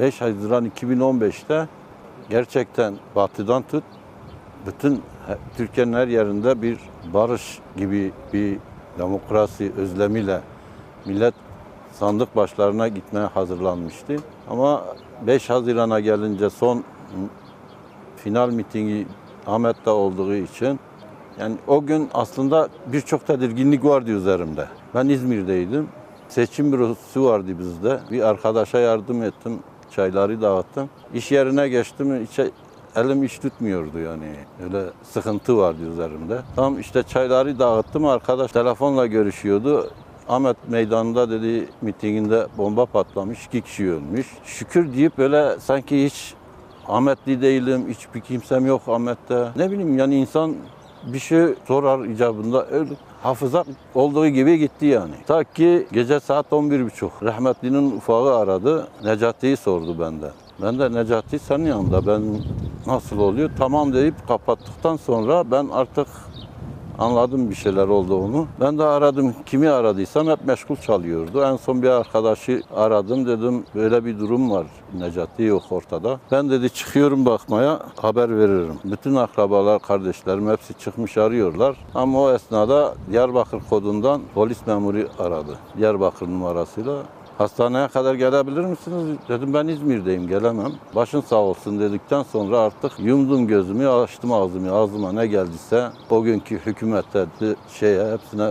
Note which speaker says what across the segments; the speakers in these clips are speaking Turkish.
Speaker 1: 5 Haziran 2015'te gerçekten batıdan tut bütün Türkiye'nin her yerinde bir barış gibi bir demokrasi özlemiyle millet sandık başlarına gitmeye hazırlanmıştı. Ama 5 Haziran'a gelince son final mitingi Ahmet'te olduğu için yani o gün aslında birçok tedirginlik vardı üzerimde. Ben İzmir'deydim. Seçim bürosu vardı bizde. Bir arkadaşa yardım ettim. Çayları dağıttım. İş yerine geçtim. içe- elim iş tutmuyordu yani. Öyle sıkıntı vardı üzerimde. Tam işte çayları dağıttım. Arkadaş telefonla görüşüyordu. Ahmet Meydanı'nda dedi mitinginde bomba patlamış, iki kişi ölmüş. Şükür deyip böyle sanki hiç Ahmetli değilim, hiçbir kimsem yok Ahmet'te. Ne bileyim yani insan bir şey sorar icabında öyle hafıza olduğu gibi gitti yani. Ta ki gece saat 11.30 rahmetlinin ufağı aradı. Necati'yi sordu benden. Ben de Necati senin yanında ben nasıl oluyor? Tamam deyip kapattıktan sonra ben artık anladım bir şeyler olduğunu. Ben de aradım. Kimi aradıysam hep meşgul çalıyordu. En son bir arkadaşı aradım. Dedim böyle bir durum var. Necati yok ortada. Ben dedi çıkıyorum bakmaya haber veririm. Bütün akrabalar, kardeşlerim hepsi çıkmış arıyorlar. Ama o esnada Diyarbakır kodundan polis memuru aradı. Diyarbakır numarasıyla. Hastaneye kadar gelebilir misiniz? Dedim ben İzmir'deyim gelemem. Başın sağ olsun dedikten sonra artık yumdum gözümü açtım ağzımı. Ağzıma ne geldiyse o günkü hükümete de- şeye hepsine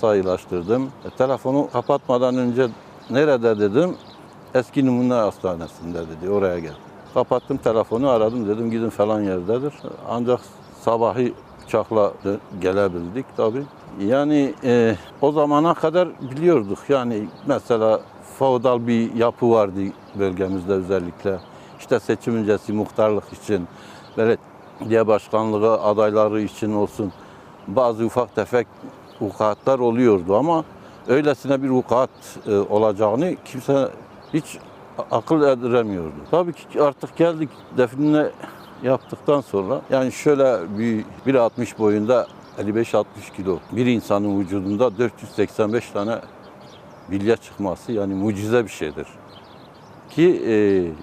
Speaker 1: sayılaştırdım. E, telefonu kapatmadan önce nerede dedim. Eski numune hastanesinde dedi oraya gel. Kapattım telefonu aradım dedim gidin falan yerdedir. Ancak sabahı uçakla gelebildik tabii. Yani e, o zamana kadar biliyorduk yani mesela feodal bir yapı vardı bölgemizde özellikle. İşte seçim öncesi muhtarlık için, belediye başkanlığı adayları için olsun bazı ufak tefek vukuatlar oluyordu ama öylesine bir vukuat e, olacağını kimse hiç akıl erdiremiyordu. Tabii ki artık geldik defnine yaptıktan sonra yani şöyle bir 1.60 boyunda 55-60 kilo bir insanın vücudunda 485 tane bilye çıkması yani mucize bir şeydir. Ki e,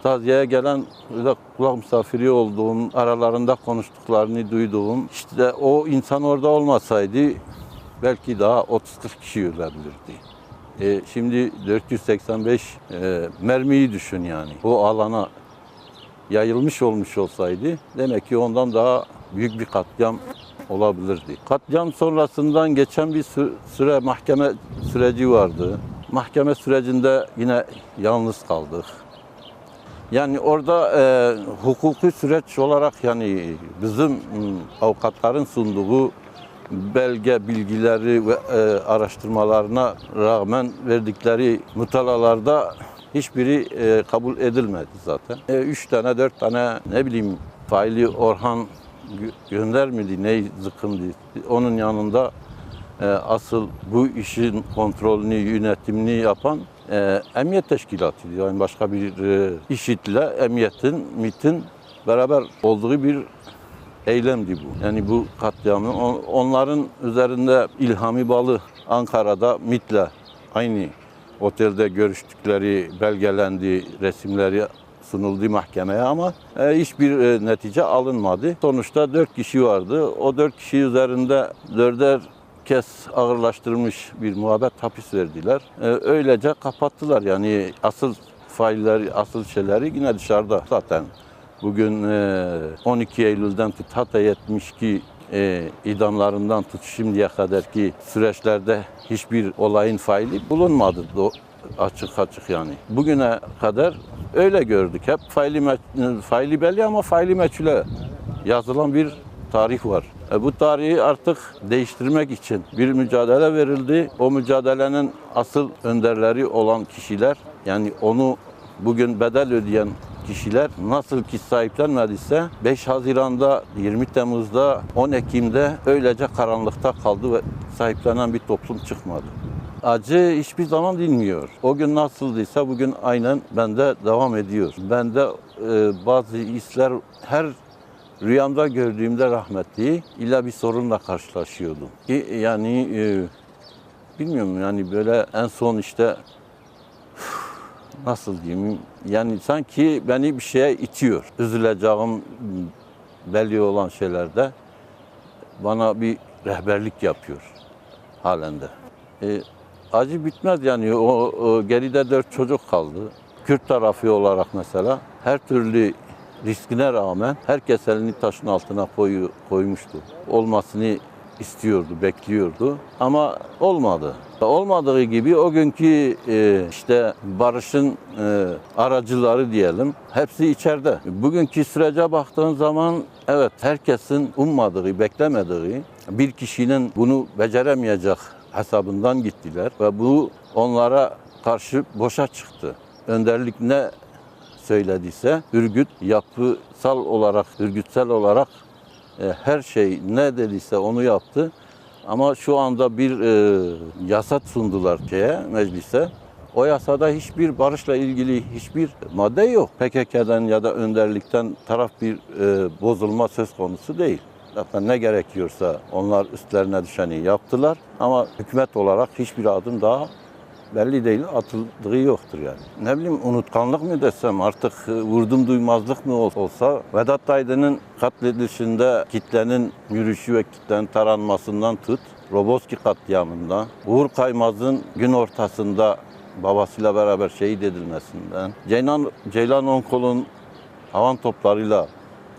Speaker 1: taziyeye gelen öyle kulak misafiri olduğum, aralarında konuştuklarını duyduğum, işte o insan orada olmasaydı belki daha 30-40 kişi ölebilirdi. E, şimdi 485 e, mermiyi düşün yani. O alana yayılmış olmuş olsaydı demek ki ondan daha büyük bir katliam olabilirdi. Katliam sonrasından geçen bir sü- süre mahkeme süreci vardı. Mahkeme sürecinde yine yalnız kaldık. Yani orada e, hukuki süreç olarak yani bizim avukatların sunduğu belge bilgileri ve e, araştırmalarına rağmen verdikleri mutalalarda hiçbiri e, kabul edilmedi zaten. E, üç tane, dört tane ne bileyim faili Orhan Gö- Gönder miydi, ne zıkkımdı? Onun yanında asıl bu işin kontrolünü, yönetimini yapan e, emniyet teşkilatıydı. Yani başka bir e, işitle emniyetin, MİT'in beraber olduğu bir eylemdi bu. Yani bu katliamın on- onların üzerinde İlhami Balı Ankara'da MİT'le aynı otelde görüştükleri belgelendi, resimleri sunuldu mahkemeye ama e, hiçbir e, netice alınmadı. Sonuçta dört kişi vardı. O dört kişi üzerinde dörder kez ağırlaştırılmış bir muhabbet hapis verdiler. E, öylece kapattılar. Yani asıl failleri, asıl şeyleri yine dışarıda zaten. Bugün e, 12 Eylül'den tut hatta 72 e, idamlarından tut şimdiye kadarki süreçlerde hiçbir olayın faili bulunmadı. Açık açık yani. Bugüne kadar öyle gördük. Hep faili, faili belli ama faili meçhule yazılan bir tarih var. E, bu tarihi artık değiştirmek için bir mücadele verildi. O mücadelenin asıl önderleri olan kişiler yani onu bugün bedel ödeyen kişiler nasıl ki sahiplenmediyse 5 Haziran'da, 20 Temmuz'da, 10 Ekim'de öylece karanlıkta kaldı ve sahiplenen bir toplum çıkmadı. Acı hiçbir zaman dinmiyor. O gün nasıldıysa bugün aynen bende devam ediyor. Bende e, bazı hisler her rüyamda gördüğümde rahmetli illa bir sorunla karşılaşıyordum. Ki yani e, bilmiyorum yani böyle en son işte nasıl diyeyim yani sanki beni bir şeye itiyor. Üzüleceğim belli olan şeylerde bana bir rehberlik yapıyor halen de. E, acı bitmez yani o, o geride dört çocuk kaldı. Kürt tarafı olarak mesela her türlü riskine rağmen herkes elini taşın altına koyu, koymuştu. Olmasını istiyordu, bekliyordu ama olmadı. Olmadığı gibi o günkü e, işte barışın e, aracıları diyelim hepsi içeride. Bugünkü sürece baktığın zaman evet herkesin ummadığı, beklemediği bir kişinin bunu beceremeyecek hesabından gittiler ve bu onlara karşı boşa çıktı. Önderlik ne söylediyse Ürgüt yapısal olarak, örgütsel olarak e, her şey ne dediyse onu yaptı. Ama şu anda bir e, yasa sundular şeye, meclise. O yasada hiçbir barışla ilgili hiçbir madde yok. PKK'dan ya da önderlikten taraf bir e, bozulma söz konusu değil. Zaten ne gerekiyorsa onlar üstlerine düşeni yaptılar. Ama hükümet olarak hiçbir adım daha belli değil, atıldığı yoktur yani. Ne bileyim unutkanlık mı desem artık e, vurdum duymazlık mı ol- olsa Vedat Aydın'ın katledilişinde kitlenin yürüyüşü ve kitlenin taranmasından tut, Roboski katliamında, Uğur Kaymaz'ın gün ortasında babasıyla beraber şehit edilmesinden, Ceylan, Ceylan Onkol'un havan toplarıyla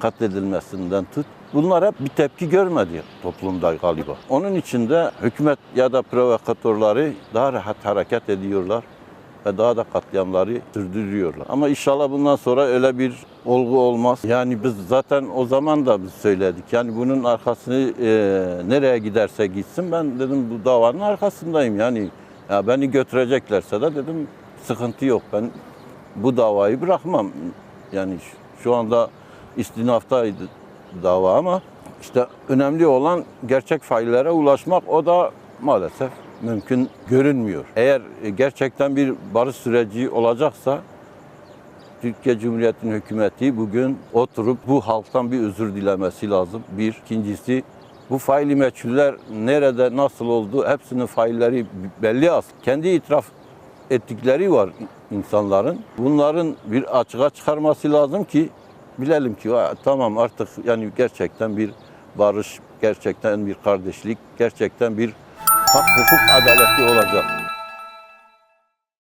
Speaker 1: katledilmesinden tut. Bunlar hep bir tepki görmedi toplumda galiba. Onun için de hükümet ya da provokatörleri daha rahat hareket ediyorlar ve daha da katliamları sürdürüyorlar. Ama inşallah bundan sonra öyle bir olgu olmaz. Yani biz zaten o zaman da biz söyledik. Yani bunun arkasını e, nereye giderse gitsin ben dedim bu davanın arkasındayım. Yani ya beni götüreceklerse de dedim sıkıntı yok. Ben bu davayı bırakmam. Yani şu- anda istinaftaydı dava ama işte önemli olan gerçek faillere ulaşmak o da maalesef mümkün görünmüyor. Eğer gerçekten bir barış süreci olacaksa Türkiye Cumhuriyeti'nin hükümeti bugün oturup bu halktan bir özür dilemesi lazım. Bir. ikincisi bu faili meçhuller nerede, nasıl oldu hepsinin failleri belli az. Kendi itiraf ettikleri var insanların. Bunların bir açığa çıkarması lazım ki bilelim ki "Ha, tamam artık yani gerçekten bir barış, gerçekten bir kardeşlik, gerçekten bir hak, hukuk, adaleti olacak.